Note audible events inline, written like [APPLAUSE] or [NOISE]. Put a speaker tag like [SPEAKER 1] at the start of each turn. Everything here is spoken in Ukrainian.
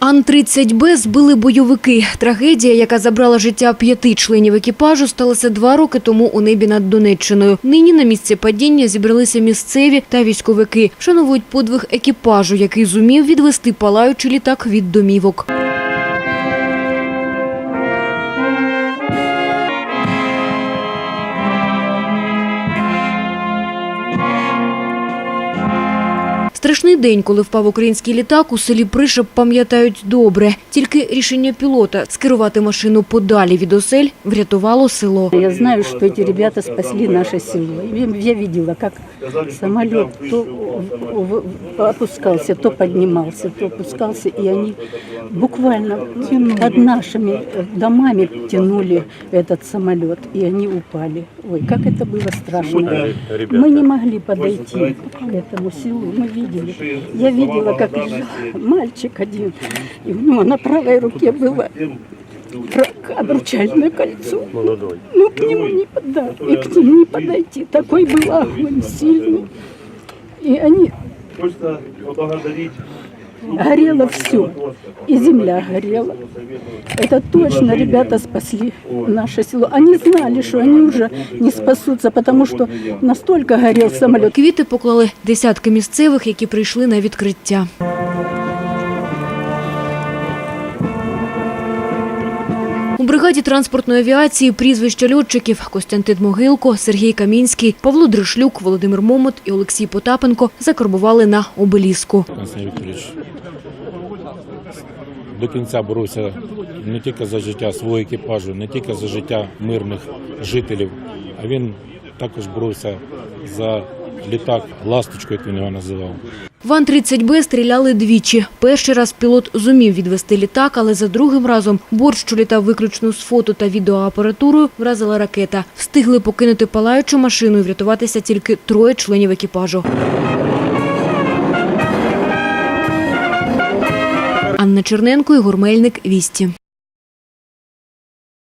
[SPEAKER 1] Ан-30Б збили бойовики. Трагедія, яка забрала життя п'яти членів екіпажу, сталася два роки тому у небі над Донеччиною. Нині на місці падіння зібралися місцеві та військовики. Вшановують подвиг екіпажу, який зумів відвести палаючий літак від домівок. Страшний день, коли впав український літак, у селі Пришеп пам'ятають добре. Тільки рішення пілота скерувати машину подалі від осель врятувало село.
[SPEAKER 2] Я знаю, что эти ребята спасли наше село. И Я видела, как самолет то в- в- опускался, то поднимался, то опускался, и они буквально под нашими э, домами тянули этот самолет, и они упали. Ой, как это было страшно. Мы не могли подойти к этому селу, мы Видели. Я видела, как лежал [LAUGHS] мальчик один, и у него на правой руке было обручальное кольцо. Ну, к нему не подать, и к нему не подойти. Такой был огонь сильный. И они
[SPEAKER 3] Хочется поблагодарить
[SPEAKER 2] горело все. И земля горела. Это точно ребята спасли наше село. Они знали, что они уже не спасутся, потому что настолько горел самолет.
[SPEAKER 1] Квіти поклали десятки місцевих, які прийшли на відкриття. У бригаді транспортної авіації прізвища льотчиків Костянтин Могилко, Сергій Камінський, Павло Дришлюк, Володимир Момот і Олексій Потапенко закарбували на обеліску.
[SPEAKER 4] Константин Вікторович до кінця боровся не тільки за життя свого екіпажу, не тільки за життя мирних жителів, а він також боровся за літак ласточку, як він його називав.
[SPEAKER 1] В Ан-30Б стріляли двічі. Перший раз пілот зумів відвести літак, але за другим разом борт, що літав виключно з фото та відеоапаратурою, вразила ракета. Встигли покинути палаючу машину і врятуватися тільки троє членів екіпажу. Анна Черненко, Ігор Мельник, Вісті.